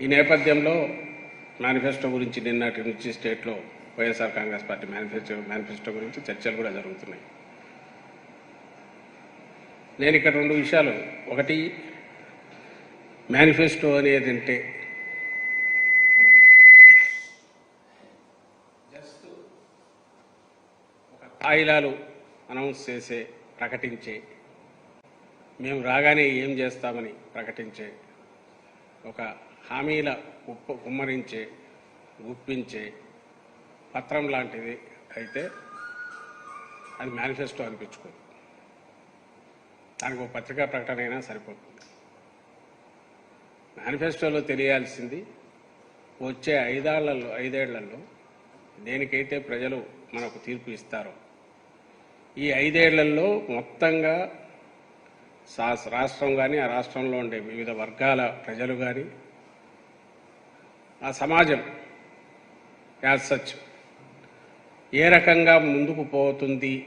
ఈ నేపథ్యంలో మేనిఫెస్టో గురించి నిన్నటి నుంచి స్టేట్లో YSR Congress party manifesto manifesto గురించి చర్చలు కూడా జరుగుతున్నాయి. నేను ఇక్కడ రెండు విషయాలు. ఒకటి మేనిఫెస్టో అనేది అంటే జస్ట్ ఒక తాయిలాలు అనౌన్స్ చేసే ప్రకటించే మేము రాగానే ఏం చేస్తామని ప్రకటించే ఒక హామీల కుప్ప కుమ్మరించే గుప్పించే పత్రం లాంటిది అయితే అది మేనిఫెస్టో అనిపించుకోదు. దానికి ఒక పత్రికా ప్రకటన అయినా సరిపోతుంది. మేనిఫెస్టోలో తెలియాల్సింది వచ్చే ఐదాళ్ళలో ఐదేళ్ళలో దేనికైతే ప్రజలు మనకు తీర్పు ఇస్తారో ఈ ఐదేళ్ళలో మొత్తంగా సా- రాష్ట్రం కానీ ఆ రాష్ట్రంలో ఉండే వివిధ వర్గాల ప్రజలు కానీ ఆ సమాజం యాజ్ సచ్. ఏ రకంగా ముందుకు పోతుంది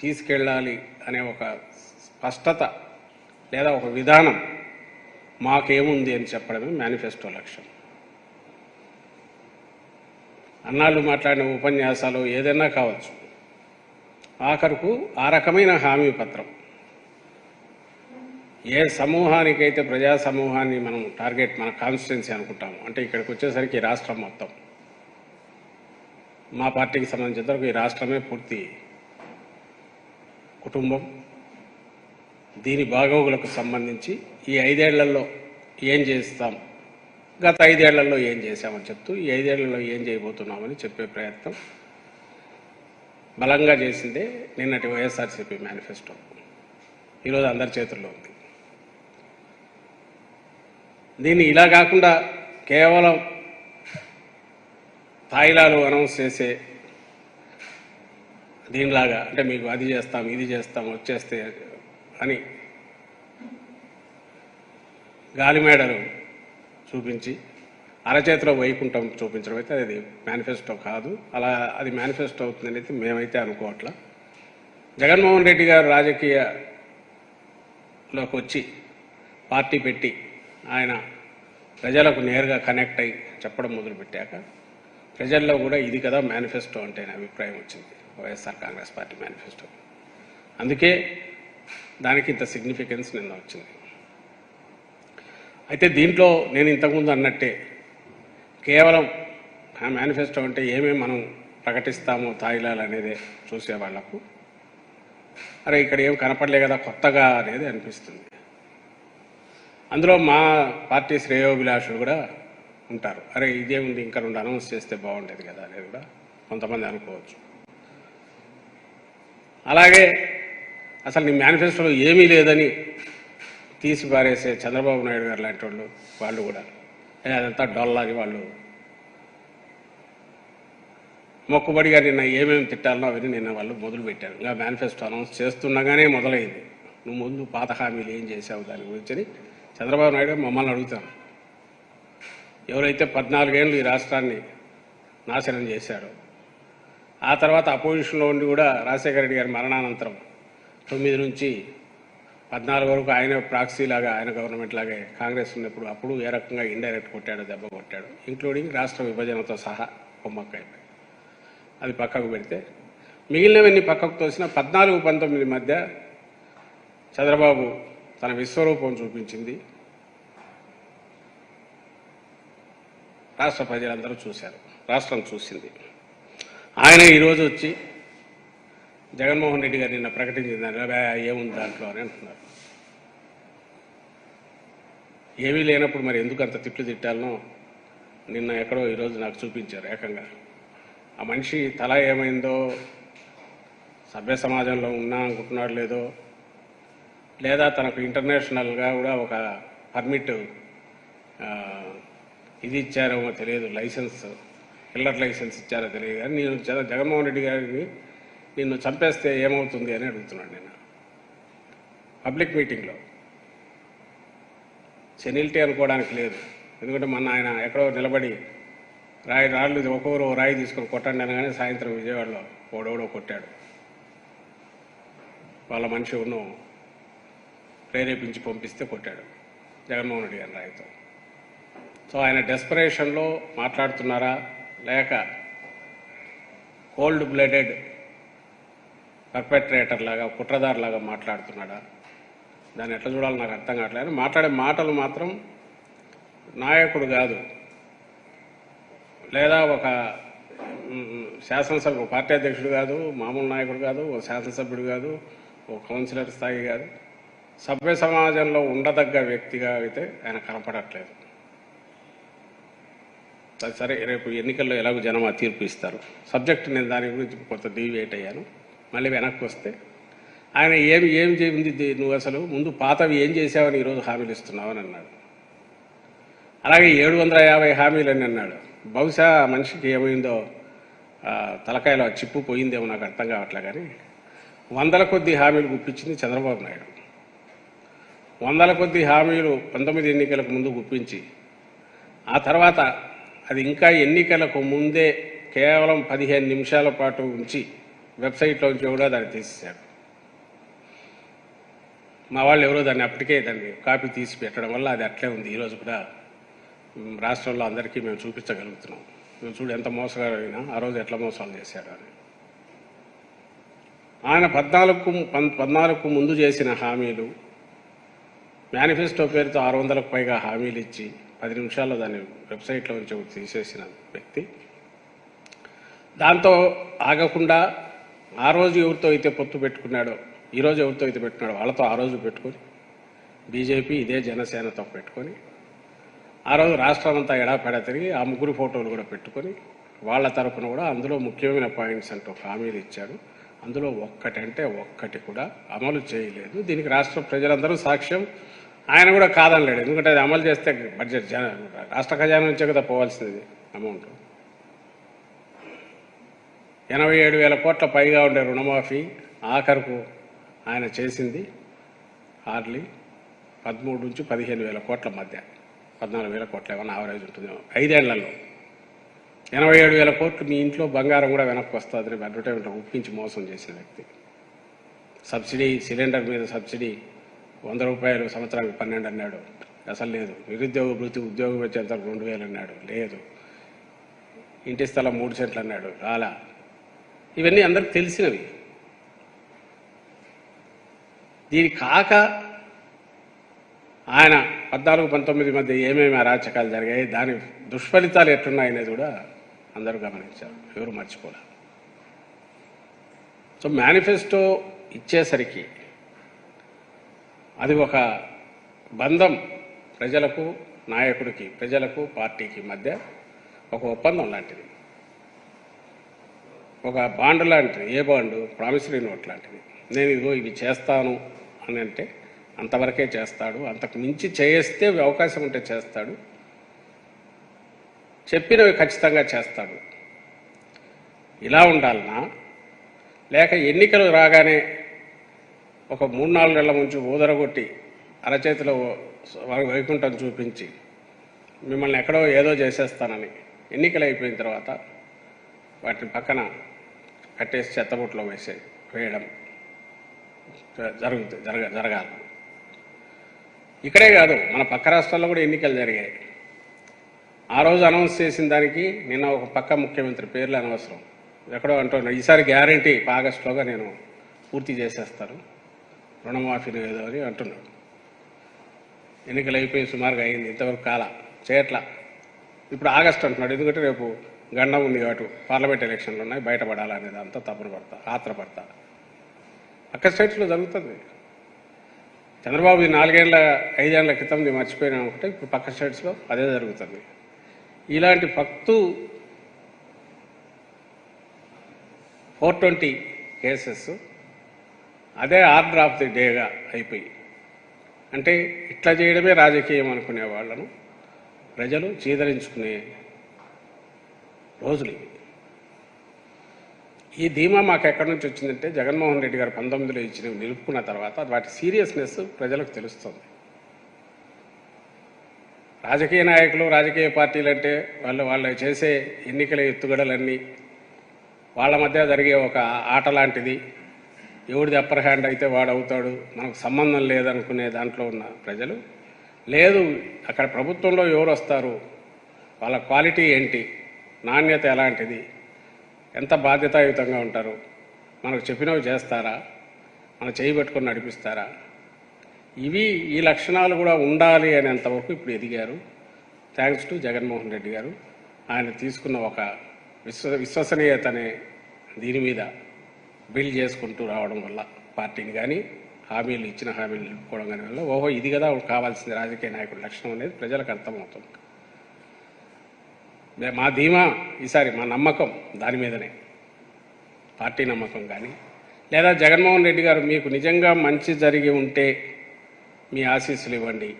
తీసుకెళ్ళాలి అనే ఒక స్పష్టత లేదా ఒక విధానం మాకేముంది అని చెప్పడమే మేనిఫెస్టో లక్ష్యం. అన్నాళ్ళు మాట్లాడిన ఉపన్యాసాలు ఏదైనా కావచ్చు. ఆఖరుకు ఆ రకమైన హామీ పత్రం. ఏ సమూహానికైతే ప్రజా సమూహాన్ని మనం టార్గెట్ మన కాన్స్టిట్యున్సీ అనుకుంటాము అంటే ఇక్కడికి వచ్చేసరికి రాష్ట్రం మొత్తం. మా పార్టీకి సంబంధించినంతవరకు ఈ రాష్ట్రమే పూర్తి కుటుంబం. దీని బాగోగులకు సంబంధించి ఈ ఐదేళ్ళలో ఏం చేస్తాం? గత ఐదేళ్ళలో ఏం చేశామని చెప్తూ ఈ ఐదేళ్ళలో ఏం చేయబోతున్నామని చెప్పే ప్రయత్నం బలంగా చేసిందే నిన్నటి వైఎస్ఆర్సీపీ మేనిఫెస్టో. ఈరోజు అందరి చేతుల్లో ఉంది. దీన్ని ఇలా కాకుండా కేవలం తాయిలాలు అనౌన్స్ చేసే దీనిలాగా అంటే మీకు అది చేస్తాం ఇది చేస్తాం వచ్చేస్తే అని గాలిమేడలు చూపించి అరచేతిలో వైకుంఠం చూపించడం అయితే అది మేనిఫెస్టో కాదు. అలా అది మేనిఫెస్టో అవుతుందని అయితే మేమైతే అనుకోవట్లా. జగన్మోహన్ రెడ్డి గారు రాజకీయలోకి వచ్చి పార్టీ పెట్టి ఆయన ప్రజలకు నేరుగా కనెక్ట్ అయ్యి చెప్పడం మొదలుపెట్టాక ప్రజల్లో కూడా ఇది కదా మేనిఫెస్టో అంటే నా అభిప్రాయం వచ్చింది. వైఎస్ఆర్ కాంగ్రెస్ పార్టీ మేనిఫెస్టో అందుకే దానికి ఇంత సిగ్నిఫికెన్స్ నిన్న వచ్చింది. అయితే దీంట్లో నేను ఇంతకుముందు అన్నట్టే కేవలం ఆ మేనిఫెస్టో అంటే ఏమేమి మనం ప్రకటిస్తామో తాయిలాలు అనేది చూసేవాళ్ళకు అరే ఇక్కడ ఏం కనపడలే కదా కొత్తగా అనేది అనిపిస్తుంది. అందులో మా పార్టీ శ్రేయోభిలాషులు కూడా ఉంటారు. అరే ఇదేముంది ఇంకా రెండు అనౌన్స్ చేస్తే బాగుండేది కదా అనేది కూడా కొంతమంది అనుకోవచ్చు. అలాగే అసలు నీ మేనిఫెస్టోలో ఏమీ లేదని తీసి పారేసే చంద్రబాబు నాయుడు గారు లాంటి వాళ్ళు వాళ్ళు కూడా. అదంతా డొల్లా వాళ్ళు. మొక్కుబడిగా నిన్న ఏమేమి తిట్టాలనో అవన్నీ నిన్న వాళ్ళు మొదలు పెట్టారు ఇంకా మేనిఫెస్టో అనౌన్స్ చేస్తుండగానే మొదలైంది. నువ్వు ముందు పాత హామీలు ఏం చేసావు దాని గురించి అని చంద్రబాబు నాయుడు మమ్మల్ని అడుగుతాను ఎవరైతే పద్నాలుగేళ్ళు ఈ రాష్ట్రాన్ని నాశనం చేశాడో ఆ తర్వాత అపోజిషన్లో ఉండి కూడా రాజశేఖర రెడ్డి గారి మరణానంతరం తొమ్మిది నుంచి పద్నాలుగు వరకు ఆయన ప్రాక్సీ లాగా ఆయన గవర్నమెంట్ లాగే కాంగ్రెస్ ఉన్నప్పుడు అప్పుడు ఏ రకంగా ఇండైరెక్ట్ కొట్టాడు దెబ్బ కొట్టాడు ఇంక్లూడింగ్ రాష్ట్ర విభజనతో సహా కొమ్మక్కైపోయి అది పక్కకు పెడితే మిగిలినవన్నీ పక్కకు తోసిన పద్నాలుగు పంతొమ్మిది మధ్య చంద్రబాబు తన విశ్వరూపం చూపించింది. రాష్ట్ర ప్రజలందరూ చూశారు. రాష్ట్రం చూసింది. ఆయన ఈరోజు వచ్చి జగన్మోహన్ రెడ్డి గారు నిన్న ప్రకటించింది ఏముంది దాంట్లో? అని అంటున్నారు. ఏమీ లేనప్పుడు మరి ఎందుకు అంత తిట్లు తిట్టాలనో నిన్న ఎక్కడో ఈరోజు నాకు చూపించారు ఏకంగా. ఆ మనిషి తల ఏమైందో సభ్య సమాజంలో ఉన్నా అనుకుంటున్నాడు లేదో లేదా తనకు ఇంటర్నేషనల్గా కూడా ఒక పర్మిట్ ఇది ఇచ్చారేమో తెలియదు లైసెన్స్ కిల్లర్ లైసెన్స్ ఇచ్చారో తెలియదు. కానీ నేను జగన్మోహన్ రెడ్డి గారిని నిన్ను చంపేస్తే ఏమవుతుంది అని అడుగుతున్నాను నేను. పబ్లిక్ మీటింగ్లో. సెనిల్టీ అనుకోవడానికి లేదు. ఎందుకంటే మొన్న ఆయన ఎక్కడో నిలబడి రాయి రాళ్ళు ఒక్కొక్కరు రాయి తీసుకొని కొట్టండి అనగానే సాయంత్రం విజయవాడలో ఓడోడో కొట్టాడు. వాళ్ళ మనిషి ఉన్ను ప్రేరేపించి పంపిస్తే కొట్టాడు. జగన్మోహన్ రెడ్డి గారి రాయితో సో ఆయన డెస్పరేషన్లో మాట్లాడుతున్నారా? లేక కోల్డ్ బ్లడెడ్ పర్పెట్రేటర్ లాగా కుట్రదారు లాగా మాట్లాడుతున్నాడా? దాన్ని ఎట్లా చూడాలో నాకు అర్థం కావట్లేదు. మాట్లాడే మాటలు మాత్రం నాయకుడు కాదు. లేదా ఒక శాసనసభ పార్టీ అధ్యక్షుడు కాదు మామూలు నాయకుడు కాదు ఒక శాసనసభ్యుడు కాదు ఒక కౌన్సిలర్ స్థాయి కాదు. సభ్య సమాజంలో ఉండదగ్గ వ్యక్తిగా అయితే ఆయన కనపడట్లేదు. సరే రేపు ఎన్నికల్లో ఎలాగో జనం ఆ తీర్పు ఇస్తారు. సబ్జెక్ట్ నేను దాని గురించి కొంత డీవియేట్ అయ్యాను. మళ్ళీ వెనక్కి వస్తే ఆయన ఏమి ఏం చేయింది నువ్వు అసలు ముందు పాతవి ఏం చేసావని ఈరోజు హామీలు ఇస్తున్నావు అని అన్నాడు. అలాగే ఏడు వందల యాభై హామీలు అని అన్నాడు. బహుశా మనిషికి ఏమైందో తలకాయలో చిప్పు పోయిందేమో నాకు అర్థం కావట్లే కానీ వందల కొద్ది హామీలు గుప్పించింది చంద్రబాబు నాయుడు. వందల కొద్ది హామీలు పంతొమ్మిది ఎన్నికలకు ముందు గుప్పించి ఆ తర్వాత అది ఇంకా ఎన్నికలకు ముందే కేవలం పదిహేను నిమిషాల పాటు ఉంచి వెబ్సైట్లోంచి కూడా దాన్ని తీసేశాడు మా వాళ్ళు ఎవరో దాన్ని అప్పటికే దాన్ని కాపీ తీసి పెట్టడం వల్ల అది అట్లే ఉంది. ఈరోజు కూడా రాష్ట్రంలో అందరికీ మేము చూపించగలుగుతున్నాం. మేము చూడు ఎంత మోసగారైనా ఆ రోజు ఎట్లా మోసాలు చేశాడు అని. ఆయన పద్నాలుగు పద్నాలుగుకు ముందు చేసిన హామీలు మేనిఫెస్టో పేరుతో ఆరు వందలకు పైగా హామీలు ఇచ్చి పది నిమిషాల్లో దాన్ని వెబ్సైట్లో నుంచి ఒకటి తీసేసిన వ్యక్తి. దాంతో ఆగకుండా ఆ రోజు ఎవరితో అయితే పొత్తు పెట్టుకున్నాడో ఈ రోజు ఎవరితో అయితే పెట్టుకున్నాడో వాళ్ళతో ఆ రోజు పెట్టుకొని బీజేపీ ఇదే జనసేనతో పెట్టుకొని ఆ రోజు రాష్ట్రం అంతా ఎడాపెడా తిరిగి ఆ ముగ్గురు ఫోటోలు కూడా పెట్టుకొని వాళ్ళ తరఫున కూడా అందులో ముఖ్యమైన పాయింట్స్ అంటూ హామీలు ఇచ్చాడు అందులో ఒక్కటంటే ఒక్కటి కూడా అమలు చేయలేదు. దీనికి రాష్ట్ర ప్రజలందరూ సాక్ష్యం. ఆయన కూడా కాదనలేడు. ఎందుకంటే అది అమలు చేస్తే బడ్జెట్ జన రాష్ట్ర ఖజానా నుంచే కదా పోవాల్సింది అమౌంట్. ఎనభై ఏడు వేల కోట్ల పైగా ఉండే రుణమాఫీ ఆఖరుకు ఆయన చేసింది హార్లీ పదమూడు నుంచి పదిహేను వేల కోట్ల మధ్య. పద్నాలుగు వేల కోట్ల ఏమైనా ఆవరేజ్ ఉంటుందేమో. ఐదేళ్ళలో ఎనభై ఏడు వేల కోట్లు మీ ఇంట్లో బంగారం కూడా వెనక్కి వస్తుందని అడ్వర్టైజ్మెంట్ ఒప్పించి మోసం చేసే వ్యక్తి. సబ్సిడీ సిలిండర్ మీద సబ్సిడీ వంద రూపాయలు సంవత్సరానికి పన్నెండు అన్నాడు. అసలు లేదు. నిరుద్యోగ వృత్తి ఉద్యోగం వచ్చేంతకు రెండు వేలు అన్నాడు. లేదు. ఇంటి స్థలం మూడు సెంట్లు అన్నాడు. రాలా. ఇవన్నీ అందరికి తెలిసినవి. దీని కాక ఆయన పద్నాలుగు పంతొమ్మిది మధ్య ఏమేమి అరాచకాలు జరిగాయి దాని దుష్ఫలితాలు ఎట్లున్నాయనేది కూడా అందరూ గమనించారు. ఎవరు మర్చిపోలే. సో మేనిఫెస్టో ఇచ్చేసరికి అది ఒక బంధం ప్రజలకు నాయకుడికి ప్రజలకు పార్టీకి మధ్య ఒక ఒప్పందం లాంటిది. ఒక బాండ్ లాంటిది ఏ బాండు? ప్రామిసరీ నోట్ లాంటిది. నేను ఇదిగో ఇవి చేస్తాను అని అంటే అంతవరకే చేస్తాడు అంతకు మించి చేస్తే అవకాశం ఉంటే చేస్తాడు చెప్పినవి ఖచ్చితంగా చేస్తాడు. ఇలా ఉండాలనా? లేక ఎన్నికలు రాగానే ఒక మూడు నాలుగు నెలల ముంచి ఊదరగొట్టి అరచేతిలో వై- వైకుంఠం చూపించి మిమ్మల్ని ఎక్కడో ఏదో చేసేస్తానని ఎన్నికలు అయిపోయిన తర్వాత వాటిని పక్కన కట్టేసి చెత్తబుట్లో వేసే వేయడం జరుగుతుంది జరగ జరగాలి. ఇక్కడే కాదు మన పక్క రాష్ట్రాల్లో కూడా ఎన్నికలు జరిగాయి. ఆ రోజు అనౌన్స్ చేసిన దానికి నిన్న ఒక పక్క ముఖ్యమంత్రి పేర్లు అనవసరం. ఎక్కడో అంటున్నా ఈసారి గ్యారంటీ ఆగస్టులోగా నేను పూర్తి చేసేస్తాను. రుణమాఫీ లేదు అని అంటున్నాడు. ఎన్నికలు అయిపోయి సుమారుగా అయింది ఇంతవరకు కాల చేయట్లా ఇప్పుడు ఆగస్ట్ అంటున్నాడు ఎందుకంటే రేపు గండం ఉంది కాబట్టి పార్లమెంట్ ఎలక్షన్లు ఉన్నాయి బయటపడాలనేది అంతా తప్పులు పడతా ఆత్రపడతా పక్క స్టేట్స్లో జరుగుతుంది. చంద్రబాబు ఈ నాలుగేళ్ళ ఐదేళ్ళ క్రితం నేను మర్చిపోయినా ఒకటే ఇప్పుడు పక్క స్టేట్స్లో అదే జరుగుతుంది. ఇలాంటి ఫక్తు ఫోర్ ట్వంటీ కేసెస్ అదే ఆర్డర్ ఆఫ్ ది డేగా అయిపోయి. అంటే ఇట్లా చేయడమే రాజకీయం అనుకునే వాళ్ళను ప్రజలు చీదరించుకునే రోజులు ఈ ధీమా మాకు ఎక్కడి నుంచి వచ్చిందంటే జగన్మోహన్ రెడ్డి గారు పంతొమ్మిదిలో ఇచ్చినవి నిలుపుకున్న తర్వాత వాటి సీరియస్నెస్ ప్రజలకు తెలుస్తుంది. రాజకీయ నాయకులు రాజకీయ పార్టీలు అంటే వాళ్ళు వాళ్ళు చేసే ఎన్నికల ఎత్తుగడలన్నీ వాళ్ళ మధ్య జరిగే ఒక ఆట లాంటిది. ఎవడిది అప్పర్ హ్యాండ్ అయితే వాడు అవుతాడు మనకు సంబంధం లేదనుకునే దాంట్లో ఉన్న ప్రజలు? లేదు అక్కడ ప్రభుత్వంలో ఎవరు వస్తారు వాళ్ళ క్వాలిటీ ఏంటి? నాణ్యత ఎలాంటిది? ఎంత బాధ్యతాయుతంగా ఉంటారు? మనకు చెప్పినవి చేస్తారా? మన చేయి పెట్టుకొని నడిపిస్తారా? ఇవి ఈ లక్షణాలు కూడా ఉండాలి అనేంతవరకు ఇప్పుడు ఎదిగారు. థ్యాంక్స్ టు జగన్మోహన్ రెడ్డి గారు. ఆయన తీసుకున్న ఒక విశ్వ విశ్వసనీయత అనే దీని మీద బిల్డ్ చేసుకుంటూ రావడం వల్ల పార్టీని కానీ హామీలు ఇచ్చిన హామీలు నిలుపుకోవడం కానీ వల్ల ఓహో ఇది కదా కావాల్సింది రాజకీయ నాయకుడి లక్షణం అనేది ప్రజలకు అర్థమవుతుంది. మా ధీమా ఈసారి మా నమ్మకం దాని మీదనే. పార్టీ నమ్మకం కానీ లేదా జగన్మోహన్ రెడ్డి గారు మీకు నిజంగా మంచి జరిగి ఉంటే మీ ఆశీస్సులు ఇవ్వండి.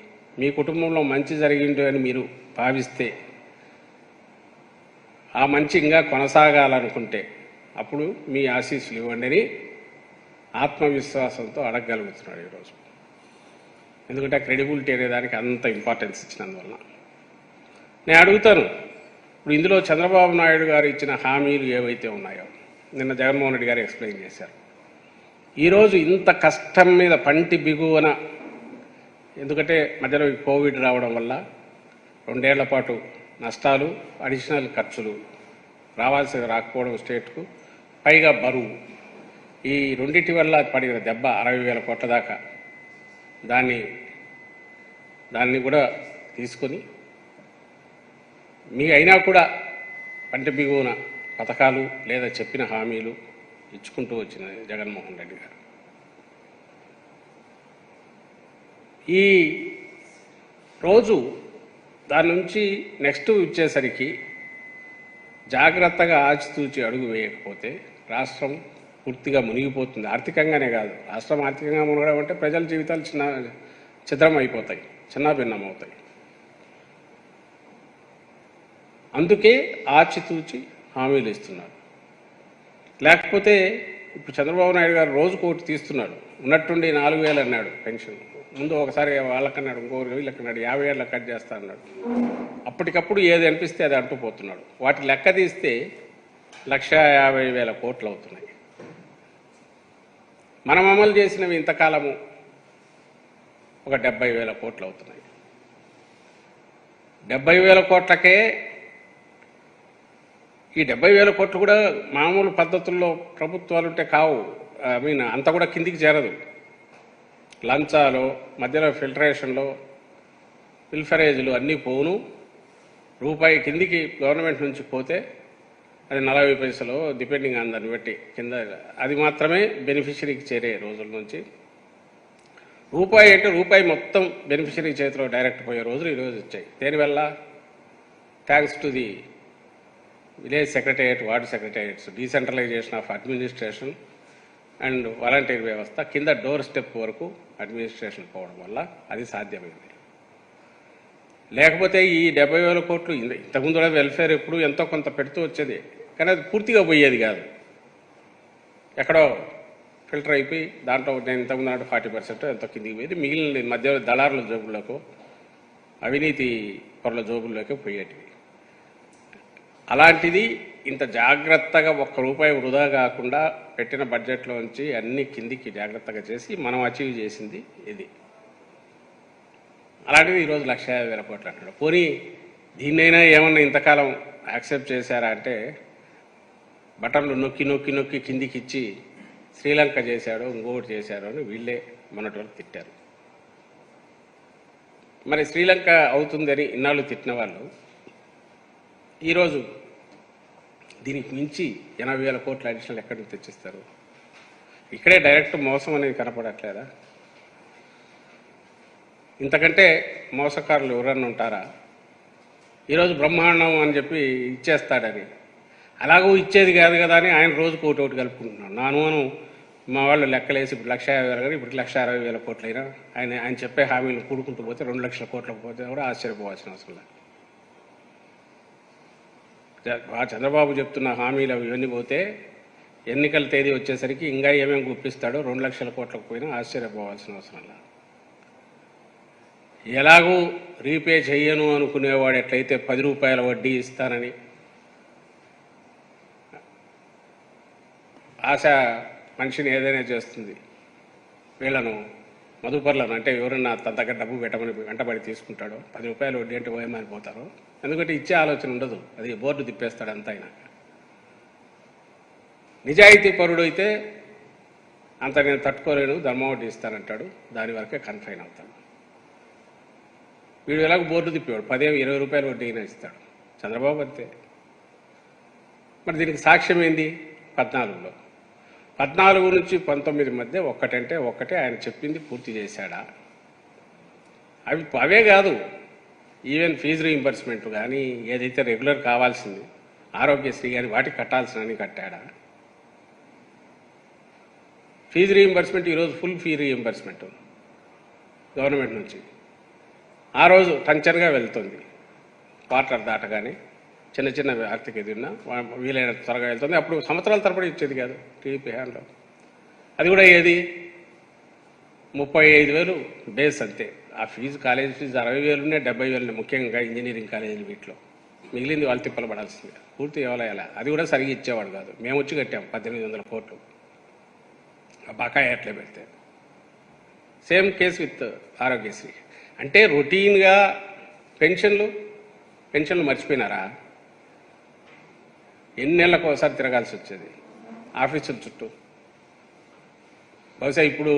మీ కుటుంబంలో మంచి జరిగిండు అని మీరు భావిస్తే ఆ మంచి ఇంకా కొనసాగాలనుకుంటే అప్పుడు మీ ఆశీస్సులు ఇవ్వండి అని ఆత్మవిశ్వాసంతో అడగగలుగుతున్నాడు ఈరోజు. ఎందుకంటే క్రెడిబిలిటీ అనే దానికి అంత ఇంపార్టెన్స్ ఇచ్చినందువలన. నేను అడుగుతాను ఇప్పుడు ఇందులో చంద్రబాబు నాయుడు గారు ఇచ్చిన హామీలు ఏవైతే ఉన్నాయో నిన్న జగన్మోహన్ రెడ్డి గారు ఎక్స్ప్లెయిన్ చేశారు. ఈరోజు ఇంత కష్టం మీద పంటి బిగువన ఎందుకంటే మధ్యలో కోవిడ్ రావడం వల్ల రెండేళ్ళ పాటు నష్టాలు అడిషనల్ ఖర్చులు రావాల్సి రాకపోవడం స్టేట్కు పైగా బరువు. ఈ రెండింటి వల్ల పడిన దెబ్బ అరవై వేల కోట్ల దాకా. దాన్ని దాన్ని కూడా తీసుకొని మీ అయినా కూడా పంట బిగువన పథకాలు లేదా చెప్పిన హామీలు ఇచ్చుకుంటూ వచ్చిన జగన్మోహన్ రెడ్డి గారు. ఈ రోజు దాని నుంచి నెక్స్ట్ ఇచ్చేసరికి జాగ్రత్తగా ఆచితూచి అడుగు వేయకపోతే రాష్ట్రం పూర్తిగా మునిగిపోతుంది. ఆర్థికంగానే కాదు. రాష్ట్రం ఆర్థికంగా మునగడం అంటే ప్రజల జీవితాలు చిన్న చిత్రం అయిపోతాయి చిన్నాభిన్నం అవుతాయి అందుకే ఆచితూచి హామీలు ఇస్తున్నారు. లేకపోతే ఇప్పుడు చంద్రబాబు నాయుడు గారు రోజుకోటి తీస్తున్నాడు. ఉన్నట్టుండి నాలుగు వేలు అన్నాడు పెన్షన్. ముందు ఒకసారి వాళ్ళకన్నాడు ఇంకోరు వీళ్ళకన్నాడు యాభై ఏళ్ళ కట్ చేస్తా అన్నాడు. అప్పటికప్పుడు ఏది అనిపిస్తే అది అంటూ పోతున్నాడు. వాటి లెక్క తీస్తే లక్ష యాభై వేల కోట్లు అవుతున్నాయి. మనం అమలు చేసినవి ఇంతకాలము ఒక డెబ్బై వేల కోట్లు అవుతున్నాయి. డెబ్బై వేల కోట్లకే ఈ డెబ్బై వేల కోట్లు కూడా మామూలు పద్ధతుల్లో ప్రభుత్వాలు ఉంటే కావు. ఐ మీన్ అంత కూడా కిందికి చేరదు. లంచాలు మధ్యలో ఫిల్టరేషన్లో ఫిల్ఫరేజ్లు అన్నీ పోను. రూపాయి కిందికి గవర్నమెంట్ నుంచి పోతే అది నలభై పైసలు డిపెండింగ్ ఆన్ దాన్ని బట్టి కింద అది మాత్రమే బెనిఫిషరీకి చేరే రోజుల నుంచి. రూపాయి అంటే రూపాయి మొత్తం బెనిఫిషరీ చేతిలో డైరెక్ట్ పోయే రోజులు ఈరోజు వచ్చాయి. దేనివల్ల? Thanks to the village secretariat ward secretariats decentralisation of administration and volunteer వ్యవస్థ కింద డోర్ స్టెప్ వరకు అడ్మినిస్ట్రేషన్ పోవడం వల్ల అది సాధ్యమైంది. లేకపోతే ఈ డెబ్బై వేల కోట్లు ఇంత- ఇంతకుముందు వెల్ఫేర్ ఎప్పుడు ఎంతో కొంత పెడుతూ వచ్చేది. కానీ అది పూర్తిగా పోయేది కాదు. ఎక్కడో ఫిల్టర్ అయిపోయి దాంట్లో నేను ఇంతకుముందు అంటే ఫార్టీ పర్సెంట్ ఎంతో కిందికి పోయేది. మిగిలిన మధ్య దళారుల జోబులకు అవినీతి పరుల జోబుల్లోకి పోయేటివి. అలాంటిది ఇంత జాగ్రత్తగా ఒక్క రూపాయి వృధా కాకుండా పెట్టిన బడ్జెట్లోంచి అన్ని కిందికి జాగ్రత్తగా చేసి మనం అచీవ్ చేసింది ఇది. అలాంటిది ఈరోజు లక్ష యాభై వేల కోట్లు అంటాడు పోనీ దీన్నైనా ఏమన్నా ఇంతకాలం యాక్సెప్ట్ చేశారా అంటే బటన్లు నొక్కి నొక్కి నొక్కి కిందికి ఇచ్చి శ్రీలంక చేశాడు ఇంకొకటి చేశాడు అని వీళ్ళే మొన్నటి వరకు తిట్టారు. మరి శ్రీలంక అవుతుందని ఇన్నాళ్ళు తిట్టిన వాళ్ళు ఈరోజు దీనికి మించి ఎనభై వేల కోట్ల అడిషనల్ ఎక్కడి నుంచి తెచ్చిస్తారు? ఇక్కడే డైరెక్ట్ మోసం అనేది కనపడట్లేదా? ఇంతకంటే మోసకారులు ఎవరన్నా ఉంటారా? ఈరోజు బ్రహ్మాండం అని చెప్పి ఇచ్చేస్తాడని. అలాగూ ఇచ్చేది కాదు కదా అని ఆయన రోజుకు ఒకటి ఒకటి కలుపుకుంటున్నాను నాను అను మా వాళ్ళు లెక్కలేసి ఇప్పుడు లక్ష యాభై వేలు కానీ ఇప్పుడు లక్ష అరవై వేల కోట్లైనా ఆయన ఆయన చెప్పే హామీలు కూడుకుంటూ పోతే రెండు లక్షల కోట్లకు పోతే కూడా ఆశ్చర్యపోవాల్సిన అవసరం లేదు. చంద్రబాబు చెప్తున్న హామీలు అవి ఇవన్నీ పోతే ఎన్నికల తేదీ వచ్చేసరికి ఇంకా ఏమేమి గుప్పిస్తాడో రెండు లక్షల కోట్లకు పోయినా ఆశ్చర్యపోవాల్సిన అవసరం లేదు. ఎలాగూ రీపే చెయ్యను అనుకునేవాడు ఎట్లయితే పది రూపాయల వడ్డీ ఇస్తానని ఆశ మనిషిని ఏదైనా చేస్తుంది. వీళ్ళను మధుపర్లను అంటే ఎవరన్నా తన దగ్గర డబ్బు పెట్టమని వెంటబడి తీసుకుంటాడో పది రూపాయలు వడ్డీ అంటే పోయమని పోతారు ఎందుకంటే ఇచ్చే ఆలోచన ఉండదు. అది బోర్డు తిప్పేస్తాడు అంత అయినా నిజాయితీ పరుడు అయితే అంత నేను తట్టుకోలేను ధర్మం వడ్డీ ఇస్తానంటాడు. దాని వరకే కన్ఫైన్ అవుతాడు. వీడు ఎలాగో బోర్డు తిప్పేవాడు. పదే ఇరవై రూపాయలు వడ్డీ అయినా ఇస్తాడు. చంద్రబాబు అంతే. మరి దీనికి సాక్ష్యం ఏంది? పద్నాలుగులో. పద్నాలుగు నుంచి పంతొమ్మిది మధ్య ఒక్కటంటే ఒక్కటే ఆయన చెప్పింది పూర్తి చేశాడా? అవి అవే కాదు. ఈవెన్ ఫీజు రీయింబర్స్మెంట్ కానీ ఏదైతే రెగ్యులర్ కావాల్సింది ఆరోగ్యశ్రీ కానీ వాటికి కట్టాల్సినవి కట్టాడా? ఫీజు రీయింబర్స్మెంట్ ఈరోజు ఫుల్ ఫీ రీయింబర్స్మెంట్ గవర్నమెంట్ నుంచి. ఆ రోజు టంచర్గా వెళ్తుంది. క్వార్టర్ దాటగానే. చిన్న చిన్న ఆర్థిక ఎదురున్నా వీలైన త్వరగా వెళ్తుంది. అప్పుడు సంవత్సరాల తరబడి ఇచ్చేది కాదు టీడీపీ హ్యాండ్లో. అది కూడా ఏది? ముప్పై ఐదు వేలు బేస్ అంతే. ఆ ఫీజు కాలేజ్ ఫీజు అరవై వేలునే డెబ్బై వేలు ముఖ్యంగా ఇంజనీరింగ్ కాలేజీలు వీటిలో. మిగిలింది వాళ్ళు తిప్పలు పడాల్సిందే పూర్తి ఇవ్వాలా అది కూడా సరిగ్గా ఇచ్చేవాడు కాదు. మేము వచ్చి కట్టాం పద్దెనిమిది వందల కోట్లు. ఆ బకాయి అట్లే పెడితే. Same case with Aarogyasri. అంటే రొటీన్గా పెన్షన్లు పెన్షన్లు మర్చిపోయినారా? ఎన్ని నెలలకు ఒకసారి తిరగాల్సి వచ్చేది ఆఫీసుల చుట్టూ. బహుశా ఇప్పుడు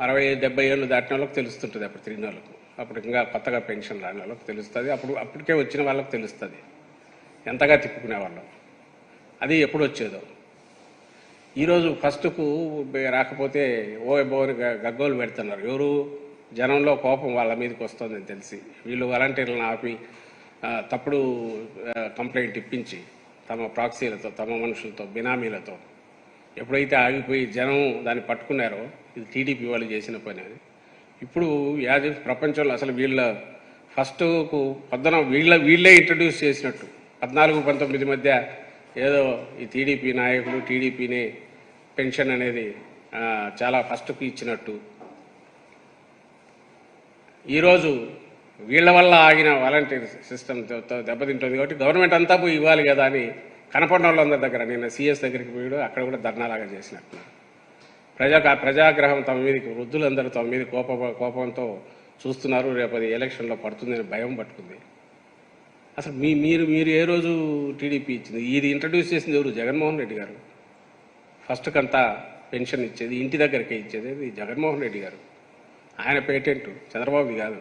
అరవై డెబ్బై ఏళ్ళు దాటిన వాళ్ళకి తెలుస్తుంటుంది అప్పుడు తిరిగిన వాళ్ళకు. అప్పుడు ఇంకా కొత్తగా పెన్షన్ రాని వాళ్ళకి తెలుస్తుంది. అప్పుడు అప్పటికే వచ్చిన వాళ్ళకి తెలుస్తుంది. ఎంతగా తిప్పుకునే వాళ్ళం. అది ఎప్పుడు వచ్చేదో. ఈరోజు ఫస్ట్కు రాకపోతే ఓ బోని గగ్గోలు పెడుతున్నారు. ఎవరు? జనంలో కోపం వాళ్ళ మీదకి వస్తుందని తెలిసి. వీళ్ళు వాలంటీర్లను ఆపి తప్పుడు కంప్లైంట్ ఇప్పించి తమ ప్రాక్సీలతో తమ మనుషులతో బినామీలతో ఎప్పుడైతే ఆగిపోయి జనం దాన్ని పట్టుకున్నారో ఇది టీడీపీ వాళ్ళు చేసిన పని అని ఇప్పుడు యాజ్ ప్రపంచంలో అసలు వీళ్ళ ఫస్ట్కు పొద్దున వీళ్ళ వీళ్ళే ఇంట్రడ్యూస్ చేసినట్టు. పద్నాలుగు పంతొమ్మిది మధ్య ఏదో ఈ టీడీపీ నాయకులు టీడీపీని పెన్షన్ అనేది చాలా ఫస్ట్కు ఇచ్చినట్టు. ఈరోజు వీళ్ళ వల్ల ఆగిన వాలంటీర్ సిస్టమ్ దెబ్బతింటుంది కాబట్టి గవర్నమెంట్ అంతా పోయి ఇవ్వాలి కదా అని కనపడిన వాళ్ళందరి దగ్గర నేను సీఎస్ దగ్గరికి పోయాడు. అక్కడ కూడా ధర్నాలాగా చేసినట్టు ప్రజా ప్రజాగ్రహం తమ మీదకి వృద్ధులందరూ తమ మీద కోప కోపంతో చూస్తున్నారు. రేపు అది ఎలక్షన్లో పడుతుందని భయం పట్టుకుంది. అసలు మీ మీరు మీరు ఏ రోజు టీడీపీ ఇచ్చింది? ఇది ఇంట్రడ్యూస్ చేసింది ఎవరు? జగన్మోహన్ రెడ్డి గారు. ఫస్ట్ కంతా పెన్షన్ ఇచ్చేది ఇంటి దగ్గరకే ఇచ్చేది ఇది జగన్మోహన్ రెడ్డి గారు. ఆయన పేటెంట్ చంద్రబాబు కాదు.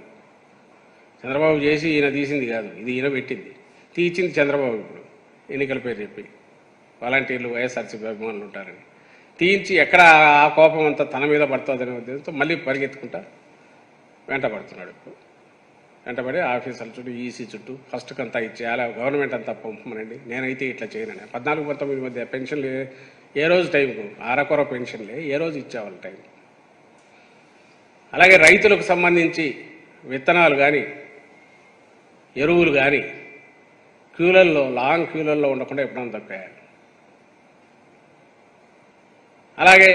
చంద్రబాబు చేసి ఈయన తీసింది కాదు ఇది ఈయన పెట్టింది. తీర్చింది చంద్రబాబు ఇప్పుడు. ఎన్నికల పేరు చెప్పి. వాలంటీర్లు వైఎస్ఆర్సీపీ అభిమానులు ఉంటారని. తీయించి ఎక్కడ ఆ కోపం అంతా తన మీద పడుతుందనే ఉద్దేశంతో మళ్ళీ పరిగెత్తుకుంటా వెంట పడుతున్నాడు ఇప్పుడు. వెంటబడి ఆఫీసర్ల చుట్టూ ఈసీ చుట్టూ ఫస్ట్కి అంతా ఇచ్చేయాలి గవర్నమెంట్ అంతా పంపమనండి. నేనైతే ఇట్లా చేయనండి పద్నాలుగు పంతొమ్మిది మధ్య పెన్షన్లు ఏ- రోజు టైంకు? అరకొర పెన్షన్లే ఏ రోజు ఇచ్చేవాళ్ళు టైం? అలాగే రైతులకు సంబంధించి విత్తనాలు కానీ ఎరువులు కానీ క్యూలల్లో లాంగ్ క్యూలల్లో ఉండకుండా ఎప్పుడైనా దొరికాయి అలాగే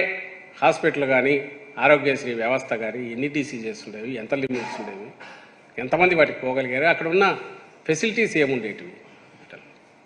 హాస్పిటల్ కానీ ఆరోగ్యశ్రీ వ్యవస్థ కానీ ఎన్ని డిసీజెస్ ఉండేవి ఎంత లిమిట్స్ ఉండేవి ఎంతమంది వాటికి పోగలిగారు అక్కడ ఉన్న ఫెసిలిటీస్ ఏముండేటివి?